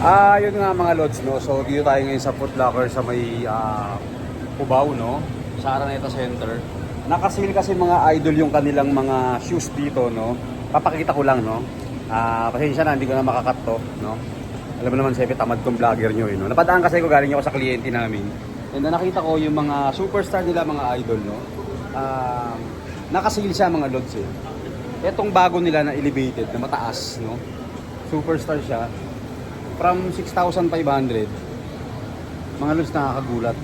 Ah, yun nga mga lods, no. So, dito tayo ngayon sa Foot Locker sa may Cubao, no. Sa Araneta Center. Nakasil kasi mga idol yung kanilang mga shoes dito, no. Papakita ko lang, no. Ah, pasensya na, hindi ko na makakat to, no. Alam mo naman, siyempre, tamad kong vlogger nyo, eh, no. Napadaan kasi ko galing ako sa kliyente namin. And then, nakita ko yung mga superstar nila, mga idol, no. Ah, nakasil siya mga lods, eh. Etong bago nila na elevated, na mataas, no. Superstar siya from 6,500 mga lods nakakagulat.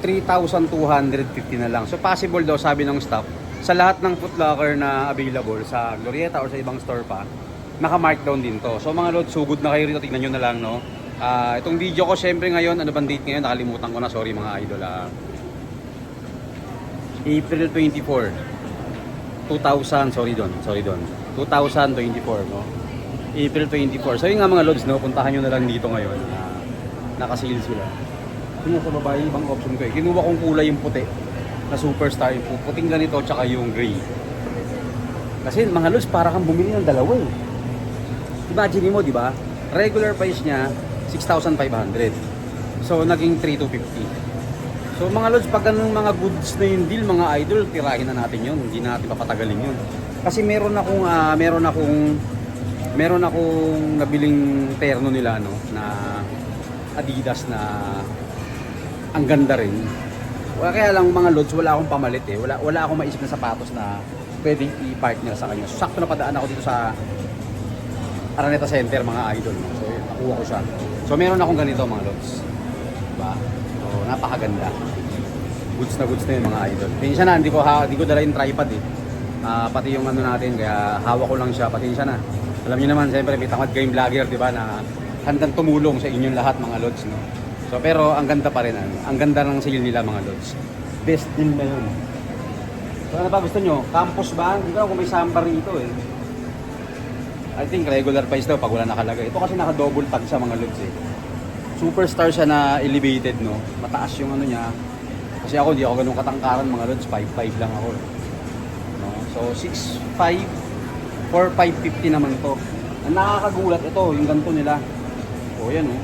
3,250 na lang. So possible daw sabi ng staff sa lahat ng footlocker na available sa Glorieta or sa ibang store pa naka markdown din to. So mga lods sugod na kayo rito. Tignan nyo na lang no? Ah, itong video ko syempre ngayon ano bang date ngayon? Nakalimutan ko na. Sorry mga idol ah. April 24 2000 sorry don. Sorry don. 2024 no April 24. So yun nga mga lods, no, puntahan nyo na lang dito ngayon. Uh, nakasale sila. Tingnan sa babae, ibang option ko eh. Kinuha kong kulay yung puti na superstar. Yung puting ganito, tsaka yung gray. Kasi mga lods, para kang bumili ng dalawa eh. Imagine mo, di ba? Regular price niya, 6,500. So, naging 3,250. So, mga lods, pag ganun mga goods na yung deal, mga idol, tirahin na natin yun. Hindi na natin papatagalin yun. Kasi meron akong, ah, meron akong meron akong nabiling terno nila no na Adidas na ang ganda rin. Wala kaya lang mga lods wala akong pamalit eh. Wala wala akong maisip na sapatos na pwedeng i-partner sa kanya. So, sakto na padaan ako dito sa Araneta Center mga idol no. So nakuha ko siya. So meron akong ganito mga lods. Diba? So napakaganda. Goods na goods na yun mga idol. Pasensya na, hindi ko, ha, hindi ko dala yung tripod eh. Ah, pati yung ano natin, kaya hawak ko lang siya. Pasensya na. Alam niyo naman, siyempre may tamad kayong vlogger, di ba, na handang tumulong sa inyong lahat mga lods, no? So, pero ang ganda pa rin, ano? ang ganda ng sale nila mga lods. Best deal na yun. So, ano pa gusto nyo? Campus ba? Hindi ko kung may samba rito eh. I think regular price daw pag wala nakalagay. Ito kasi naka-double tag sa mga lods eh. Superstar siya na elevated, no? Mataas yung ano niya. Kasi ako, di ako ganun katangkaran mga lods. 5'5 lang ako eh. No? So, 6'5 for 550 naman to. Ang nakakagulat ito, yung ganito nila. O yan oh.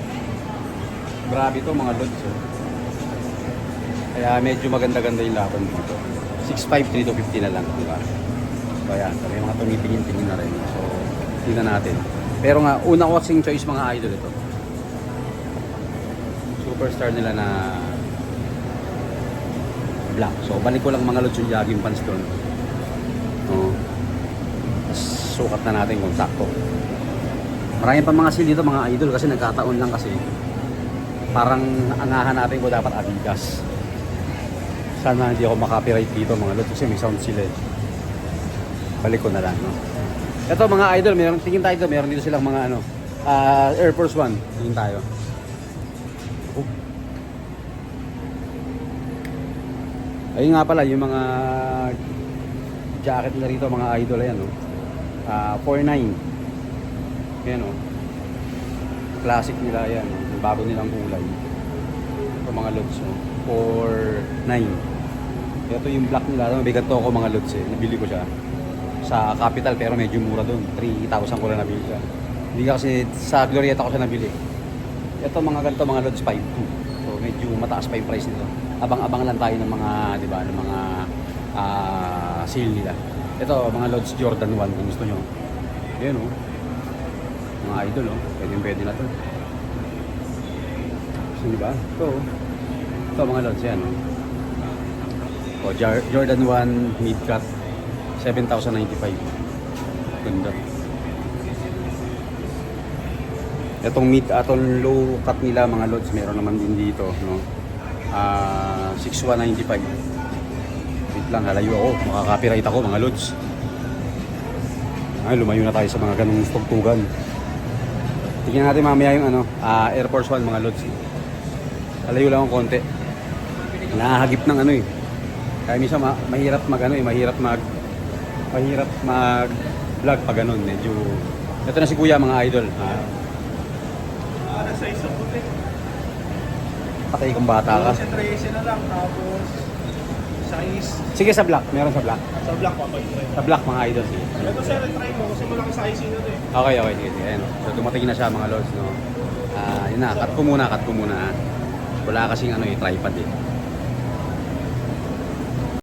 Grabe to mga lods oh. Kaya medyo maganda-ganda yung laban dito. 653 to 50 na lang, di ba? So ayan, may mga tumitingin-tingin na rin. So, tingnan natin. Pero nga, una ko kasing choice mga idol ito. Superstar nila na black. So, balik ko lang mga lods yung jogging pants doon. Oh sukat na natin kung sakto. Marami pa mga seal dito mga idol kasi nagkataon lang kasi parang angahan natin ko dapat Adidas. Sana hindi ako makapiright dito mga lods kasi may sound sila eh. Balik ko na lang. No? Ito mga idol, meron, tingin tayo dito, meron dito silang mga ano, uh, Air Force One. Tingin tayo. Oh. Ayun nga pala, yung mga jacket na rito mga idol ayan no. Ah, 49. Ayan o. Classic nila yan. Yung bago nilang kulay. Ito mga lods no. 49. Ito yung black nila. Mabigat to ako mga lods eh. Nabili ko siya. Sa capital pero medyo mura doon. 3,000 ko lang nabili siya. Hindi kasi sa Glorieta ko siya nabili. Ito mga ganito mga lods 5.2. So medyo mataas pa yung price nito. Abang-abang lang tayo ng mga, di ba, ng mga ah, sale nila. Ito, mga Lods Jordan 1 kung gusto nyo. Ayan oh. Mga idol oh. Pwede pwede na to. So, di ba? Ito oh. Ito mga Lods yan oh. Oh, Jar- Jordan 1 mid-cut 7,095. Ganda. Itong mid atong low cut nila mga Lods meron naman din dito no. Ah, 6195 wait lang, halayo ako. Makaka-copyright ako mga lods. Ay, lumayo na tayo sa mga ganung tugtugan. Tingnan natin mamaya yung ano, ah, Air Force One mga lods. Halayo lang ang konti. Nakahagip ng ano eh. Kaya minsan ma- mahirap mag ano eh, mahirap mag mahirap mag vlog pag ganun. Medyo ito na si Kuya mga idol. Ah, Ah, nasa isang puti. patay kang bata ka. Sa 13 na lang, tapos size Sige sa black, meron sa black. sa black pa ba Sa black mga idol. Sige. Ito sir, try mo kasi malaki size yun eh. Okay, okay, sige, sige. Ayan. So dumating na siya mga lods, no? Ah, yun na, cut ko muna, cut ko muna. ah. Wala kasing ano eh, tripod eh.